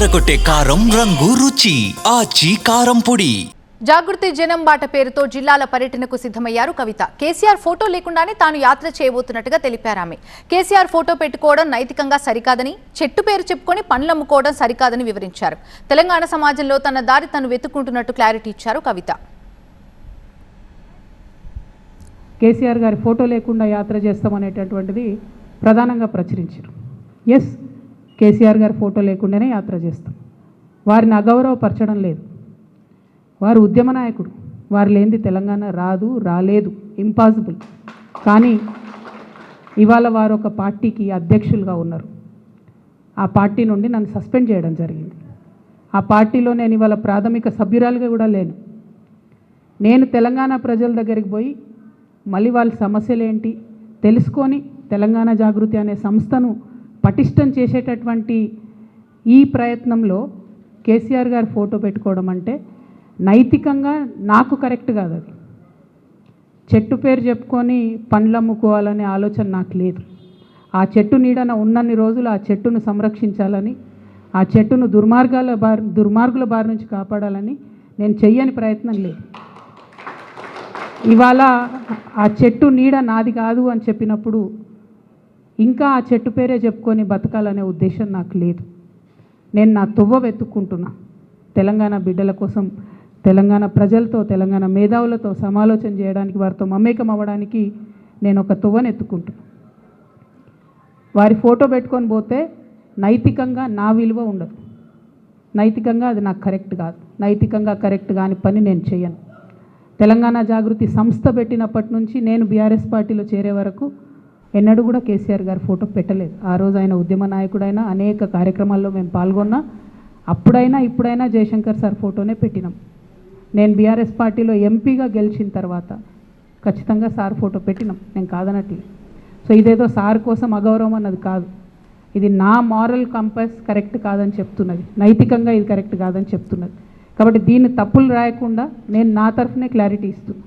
అదరగొట్టే కారం రంగు రుచి. ఆచి కారం పొడి. జాగృతి జనం బాట పేరుతో జిల్లాల పర్యటనకు సిద్ధమయ్యారు కవిత. కేసీఆర్ ఫోటో లేకుండానే తాను యాత్ర చేయబోతున్నట్టుగా తెలిపారు ఆమె. కేసీఆర్ ఫోటో పెట్టుకోవడం నైతికంగా సరికాదని చెట్టు పేరు చెప్పుకొని పండ్లు అమ్ముకోవడం సరికాదని వివరించారు. తెలంగాణ సమాజంలో తన దారి తను వెతుక్కుంటున్నట్టు క్లారిటీ ఇచ్చారు కవిత. కేసీఆర్ గారి ఫోటో లేకుండా యాత్ర చేస్తామనేటటువంటిది ప్రధానంగా ప్రచురించారు. ఎస్ కేసీఆర్ గారి ఫోటో లేకుండానే యాత్ర చేస్తాం. వారిని అగౌరవపరచడం లేదు. వారు ఉద్యమ నాయకుడు. వారు లేనిది తెలంగాణ రాదు రాలేదు. ఇంపాసిబుల్ కానీ ఇవాళ వారు ఒక పార్టీకి అధ్యక్షులుగా ఉన్నారు. ఆ పార్టీ నుండి నన్ను సస్పెండ్ చేయడం జరిగింది. ఆ పార్టీలో నేను ఇవాళ ప్రాథమిక సభ్యురాలుగా కూడా లేను. నేను తెలంగాణ ప్రజల దగ్గరికి పోయి మళ్ళీ వాళ్ళ సమస్యలు ఏంటి తెలుసుకొని తెలంగాణ జాగృతి అనే సంస్థను పటిష్టం చేసేటటువంటి ఈ ప్రయత్నంలో కేసీఆర్ గారి ఫోటో పెట్టుకోవడం అంటే నైతికంగా నాకు కరెక్ట్ కాదు అది. చెట్టు పేరు చెప్పుకొని పండ్లు అమ్ముకోవాలనే ఆలోచన నాకు లేదు. ఆ చెట్టు నీడన ఉన్నన్ని రోజులు ఆ చెట్టును సంరక్షించాలని ఆ చెట్టును దుర్మార్గాల బారి దుర్మార్గుల బారి నుంచి కాపాడాలని నేను చెయ్యని ప్రయత్నం లేదు. ఇవాళ ఆ చెట్టు నీడ నాది కాదు అని చెప్పినప్పుడు ఇంకా ఆ చెట్టు పేరే చెప్పుకొని బతకాలనే ఉద్దేశం నాకు లేదు. నేను నా తువ్వ వెతుక్కుంటున్నా. తెలంగాణ బిడ్డల కోసం తెలంగాణ ప్రజలతో తెలంగాణ మేధావులతో సమాలోచన చేయడానికి వారితో మమేకం అవ్వడానికి నేను ఒక తువ్వను ఎత్తుకుంటున్నా. వారి ఫోటో పెట్టుకొని పోతే నైతికంగా నా విలువ ఉండదు. నైతికంగా అది నాకు కరెక్ట్ కాదు. నైతికంగా కరెక్ట్ కాని పని నేను చేయను. తెలంగాణ జాగృతి సంస్థ పెట్టినప్పటి నుంచి నేను బీఆర్ఎస్ పార్టీలో చేరే వరకు ఎన్నడూ కూడా కేసీఆర్ గారి ఫోటో పెట్టలేదు. ఆ రోజు ఆయన ఉద్యమ నాయకుడైనా అనేక కార్యక్రమాల్లో మేము పాల్గొన్నా అప్పుడైనా ఇప్పుడైనా జయశంకర్ సార్ ఫోటోనే పెట్టినాం. నేను బీఆర్ఎస్ పార్టీలో ఎంపీగా గెలిచిన తర్వాత ఖచ్చితంగా సార్ ఫోటో పెట్టినాం. నేను కాదనట్లే సో ఇదేదో సార్ కోసం అగౌరవం అన్నది కాదు. ఇది నా మారల్ కంపస్ కరెక్ట్ కాదని చెప్తున్నది. నైతికంగా ఇది కరెక్ట్ కాదని చెప్తున్నది. కాబట్టి దీన్ని తప్పులు రాయకుండా నేను నా తరఫునే క్లారిటీ ఇస్తున్నాను